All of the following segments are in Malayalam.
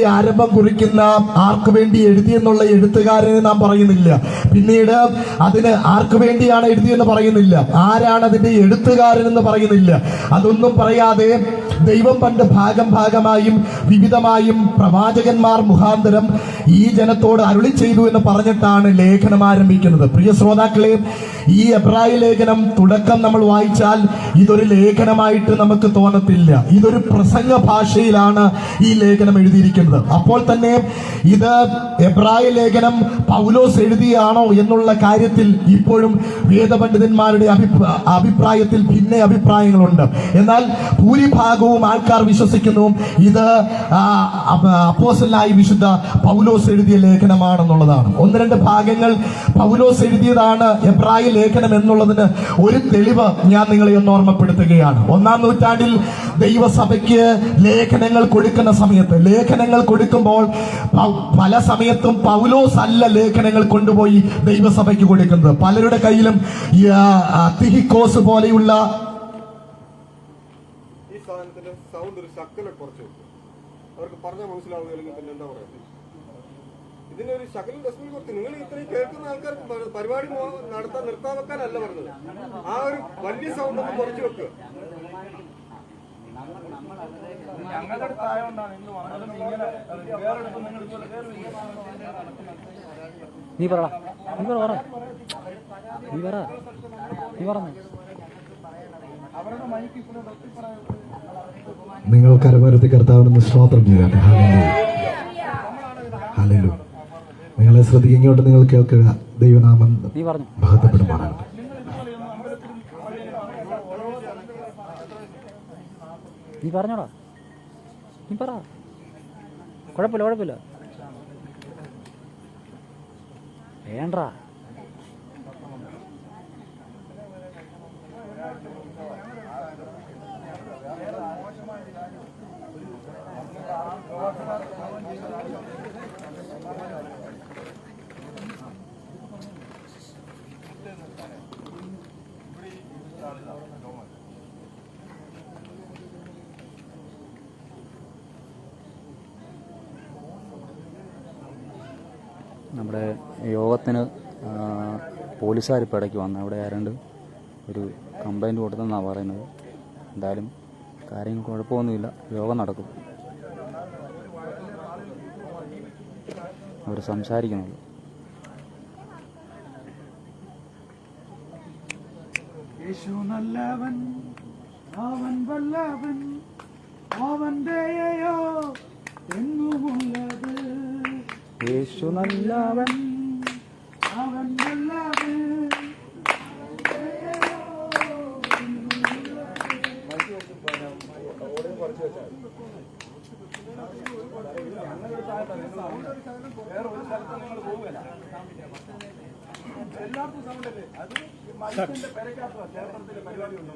ആരംഭം കുറിക്കുന്ന ആർക്കു വേണ്ടി എഴുതിയെന്നുള്ള എഴുത്തുകാരനെ നാം പറയുന്നില്ല. പിന്നീട് അതിന് ആർക്കു വേണ്ടിയാണ് എഴുതിയെന്ന് പറയുന്നില്ല. ആരാണ് അതിന്റെ എഴുത്തുകാരൻ എന്ന് പറയുന്നില്ല. അതൊന്നും പറയാതെ ദൈവം പണ്ട് ഭാഗം ഭാഗമായും വിവിധമായും പ്രവാചകന്മാർ മുഖാന്തരം ഈ ജനത്തോട് അരുളി ചെയ്തു എന്ന് പറഞ്ഞിട്ടാണ് ലേഖനം ആരംഭിക്കുന്നത്. പ്രിയ ശ്രോതാക്കളെ ഈ എബ്രായ ലേഖനം തുടക്കം നമ്മൾ വായിച്ചാൽ ഇതൊരു ലേഖനമായിട്ട് നമുക്ക് തോന്നത്തില്ല. ഇതൊരു പ്രസംഗ ഭാഷയിലാണ് ഈ ലേഖനം എഴുതിയിരിക്കുന്നത്. അപ്പോൾ തന്നെ ഇത് എബ്രായ ലേഖനം പൗലോസ് എഴുതിയാണോ എന്നുള്ള കാര്യത്തിൽ ഇപ്പോഴും വേദപണ്ഡിതന്മാരുടെ അഭിപ്രായ അഭിപ്രായത്തിൽ ഭിന്ന അഭിപ്രായങ്ങളുണ്ട്. എന്നാൽ ഭൂരിഭാഗവും ആൾക്കാർ വിശ്വസിക്കുന്നു ഇത് അപ്പോസലായി വിശുദ്ധ പൗലോസ് എഴുതിയ ലേഖനമാണെന്നുള്ളതാണ്. ഒന്ന് രണ്ട് ഭാഗങ്ങൾ പൗലോസ് എഴുതിയതാണ് എബ്രായ ലേഖനം എന്നുള്ളതിന് ഒരു തെളിവ് ഞാൻ നിങ്ങളെ ഒന്ന് ഓർമ്മപ്പെടുത്തുകയാണ്. ഒന്നാം നൂറ്റാണ്ടിൽ ദൈവസഭയ്ക്ക് ലേഖനങ്ങൾ കൊടുക്കുന്ന സമയത്ത് ലേഖനങ്ങൾ കൊടുക്കുമ്പോൾ പല സമയത്തും പൗലോസ് അല്ല ലേഖനങ്ങൾ കൊണ്ടുപോയി ദൈവസഭയ്ക്ക് കൊടുക്കുന്നത്. പലരുടെ കയ്യിലും തിഹിക്കോസ് പോലെയുള്ള സൗണ്ട് ഒരു ശക്കല കുറച്ച് അവർക്ക് പറഞ്ഞാൽ മനസ്സിലാവുകയില്ലെങ്കിൽ പിന്നെ എന്താ പറയുക ഇതിന്റെ ഒരു ശകലം നിങ്ങൾ ഇത്രയും കേൾക്കുന്ന ആൾക്കാർക്ക് പരിപാടി നടത്താൻ നിർത്താൻ വെക്കാനല്ല പറഞ്ഞത്. ആ ഒരു വലിയ സൗണ്ട് ഒന്ന് കുറച്ച് വെക്കുക ഞങ്ങളുടെ അടുത്തായോണ്ടാണ് ഇന്ന് വന്നതും ഇങ്ങനെ വേറെടുത്ത് നിങ്ങൾ ഇതുപോലെ വേറെ നീ പറടാ നീ പറ പറ. നീ പറ. നീ പറഞ്ഞു ഒത്തിപ്പറ നിങ്ങൾ കരമരുത്തി കർത്താവിനെന്ന് സ്തോത്രം ചെയ്താട്ടെ ഹല്ലേലൂയ. നിങ്ങളെ ശ്രദ്ധിക്കുക ഇങ്ങോട്ട് നിങ്ങൾ കേൾക്കുക. ദൈവനാമം നീ പറഞ്ഞു മഹത്വപ്പെടുമാറാകട്ടെ നീ പറഞ്ഞോടാ. നീ പറ. കുഴപ്പമില്ല കുഴപ്പമില്ല. വേണ്ടാ. നമ്മുടെ യോഗത്തിന് പോലീസുകാർ ഇപ്പോൾ ഇടയ്ക്ക് വന്നു. അവിടെ ആരാണ്ട് ഒരു കംപ്ലൈന്റ് കൊടുത്തെന്നാണ് പറയുന്നത്. എന്തായാലും കാര്യങ്ങൾ കുഴപ്പമൊന്നുമില്ല. യോഗം നടക്കും. അവർ സംസാരിക്കുന്നുള്ളൂ യേശു അവൻ വല്ലവൻ അവൻ ദയയോ എന്നുമുള്ളത് യേശു നല്ലവൻ അവൻ നല്ലവൻ എല്ലാവർക്കും സൗണ്ടല്ലേ അത് മനുഷ്യന്റെ പെരക്കാത്ത ക്ഷേത്രത്തിലെ പരിപാടി ഉണ്ട്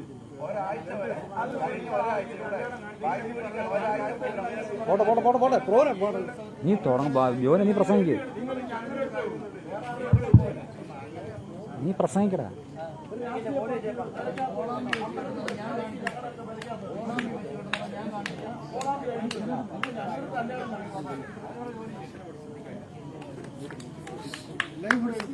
പോട്ടെ പോട്ടെ പോട്ടെ ഒരാഴ്ച പ്രോഗ്രാം നീ തുടങ്ങ ജോലി നീ പ്രസംഗിക്കേ. നീ പ്രസംഗിക്കടാ. നിങ്ങൾ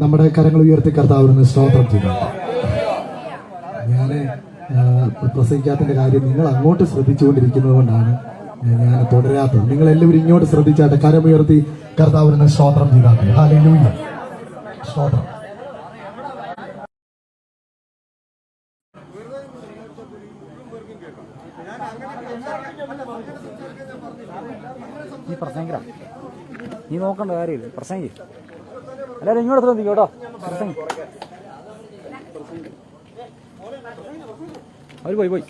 നമ്മുടെ കരങ്ങൾ ഉയർത്തി കർത്താവിന് സ്തോത്രം ചെയ്യുന്നു ഞാൻ പ്രസംഗിക്കാത്തതിന്റെ കാര്യം നിങ്ങൾ അങ്ങോട്ട് ശ്രദ്ധിച്ചുകൊണ്ടിരിക്കുന്നത് കൊണ്ടാണ് ഞാൻ തുടരാത്തത്. നിങ്ങൾ എല്ലാവരും ഇങ്ങോട്ട് ശ്രദ്ധിച്ചാട്ടെ. കരമുയർത്തി കർത്താവിന് സ്തോത്രം ചെയ്താട്ടെ സ്തോത്രം. ഈ പ്രസംഗിക്കാം നീ നോക്കേണ്ട കാര്യമില്ല. പ്രസംഗി എല്ലാവരും ഇങ്ങോട്ട് ശ്രദ്ധിക്കും കേട്ടോ. അവർ അവർ പോയി. പോയി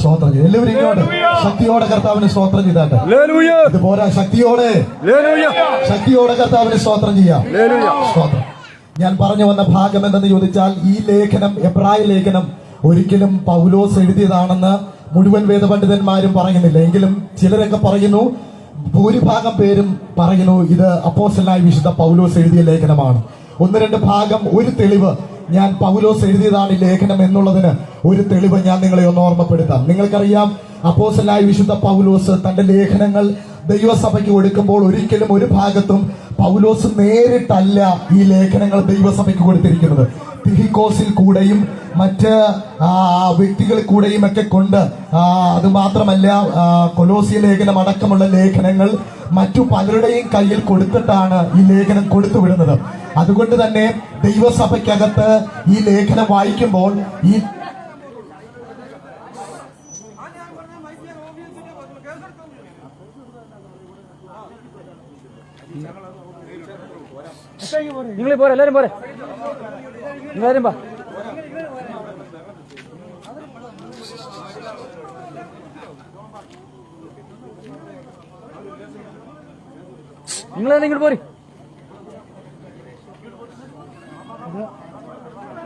സ്തോത്രം എല്ലാവരും ഇങ്ങോട്ട്. ശക്തിയോടെ കർത്താവിന് സ്തോത്രം ചെയ്താട്ടെ. പോരാ ശക്തിയോടെ. ശക്തിയോടെ കർത്താവിന് സ്തോത്രം ചെയ്യാം. സ്തോത്രം. ഞാൻ പറഞ്ഞു വന്ന ഭാഗം എന്തെന്ന് ചോദിച്ചാൽ ഈ ലേഖനം എബ്രായ ലേഖനം ഒരിക്കലും പൗലോസ് എഴുതിയതാണെന്ന് മുഴുവൻ വേദപണ്ഡിതന്മാരും പറയുന്നില്ല. എങ്കിലും ചിലരൊക്കെ പറയുന്നു ഭൂരിഭാഗം പേരും പറയുന്നു ഇത് അപ്പോസലായി വിശുദ്ധ പൗലോസ് എഴുതിയ ലേഖനമാണ്. ഒന്ന് രണ്ട് ഭാഗം ഒരു തെളിവ് ഞാൻ പൗലോസ് എഴുതിയതാണ് ഈ ലേഖനം എന്നുള്ളതിന് ഒരു തെളിവ് ഞാൻ നിങ്ങളെ ഒന്ന് ഓർമ്മപ്പെടുത്താം. നിങ്ങൾക്കറിയാം അപ്പോസലായി വിശുദ്ധ പൗലോസ് തന്റെ ലേഖനങ്ങൾ ദൈവസഭയ്ക്ക് കൊടുക്കുമ്പോൾ ഒരിക്കലും ഒരു ഭാഗത്തും പൗലോസ് നേരിട്ടല്ല ഈ ലേഖനങ്ങൾ ദൈവസഭയ്ക്ക് കൊടുത്തിരിക്കുന്നത്. തിഹിക്കോസിൽ കൂടെയും മറ്റ് വ്യക്തികളിൽ കൂടെയും ഒക്കെ കൊണ്ട് അത് മാത്രമല്ല കൊലോസിയ ലേഖനം അടക്കമുള്ള ലേഖനങ്ങൾ മറ്റു പലരുടെയും കയ്യിൽ കൊടുത്തിട്ടാണ് ഈ ലേഖനം കൊടുത്തുവിടുന്നത് അതുകൊണ്ട് തന്നെ ദൈവസഭയ്ക്കകത്ത് ഈ ലേഖനം വായിക്കുമ്പോൾ ഈ നിങ്ങൾ പോരെ എല്ലാരും പോരെ. എല്ലാരും പാ തന്നെ ഇങ്ങോട്ട് പോരി?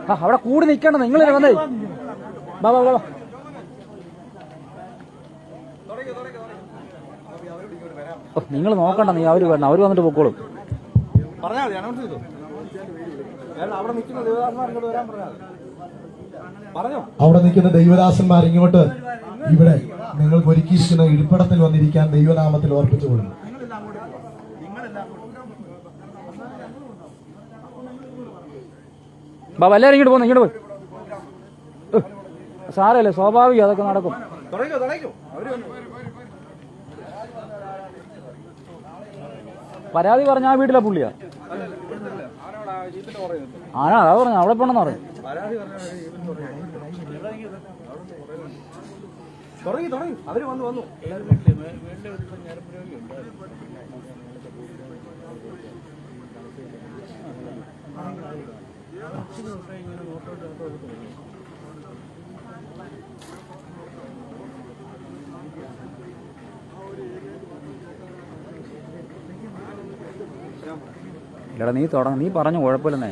ആ അവിടെ കൂടി നിൽക്കണ്ട നിങ്ങൾ വന്നേ. ബാ ബാ. നിങ്ങൾ നോക്കണ്ട നീ അവർ വേണം അവർ വന്നിട്ട് പൊക്കോളും. പറഞ്ഞാൽ അവിടെ നിൽക്കുന്ന ദേവദാസന്മാർ ഇങ്ങോട്ട് ഇവിടെ നിങ്ങൾക്ക് ഒരുക്കിയിരിക്കുന്ന ഇരിപ്പിടത്തിൽ വന്നിരിക്കാൻ ദൈവനാമത്തിൽ ഓർപ്പിച്ചു കൊടുക്കും ബാബा എല്ലാരും ഇങ്ങോട്ട് പോകുന്നു ഇങ്ങോട്ട് പോയി. സാരല്ലേ സ്വാഭാവികം അതൊക്കെ നടക്കും. പരാതി പറഞ്ഞ ആ വീട്ടിലെ പുള്ളിയാ. ആണോ അതാ പറഞ്ഞു. അവിടെ പോണെന്ന് പറയും. തുടങ്ങി തുടങ്ങി. അവർ വന്നു വന്നു. ഇല്ലടാ നീ തുടങ്ങ നീ പറഞ്ഞു കുഴപ്പമില്ലെന്നേ.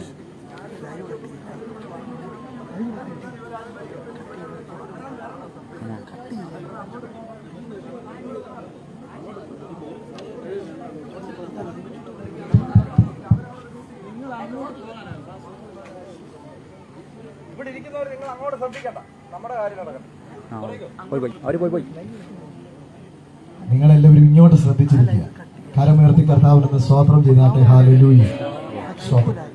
ഇവിടെ ഇരിക്കുന്നവർ നിങ്ങൾ അങ്ങോട്ട് ശ്രദ്ധിക്കണ്ട. നമ്മുടെ കാര്യം നടക്കട്ടെ. ആ പോയി പോയി. അവർ പോയി പോയി. നിങ്ങളെല്ലാവരും ഇങ്ങോട്ട് ശ്രദ്ധിച്ചിരിക്കുക. കരമുയർത്തി കർത്താവിനെന്ന് സ്വാത്രം ചെയ്താട്ടെ. ഹാലലൂയ സ്തോത്രം.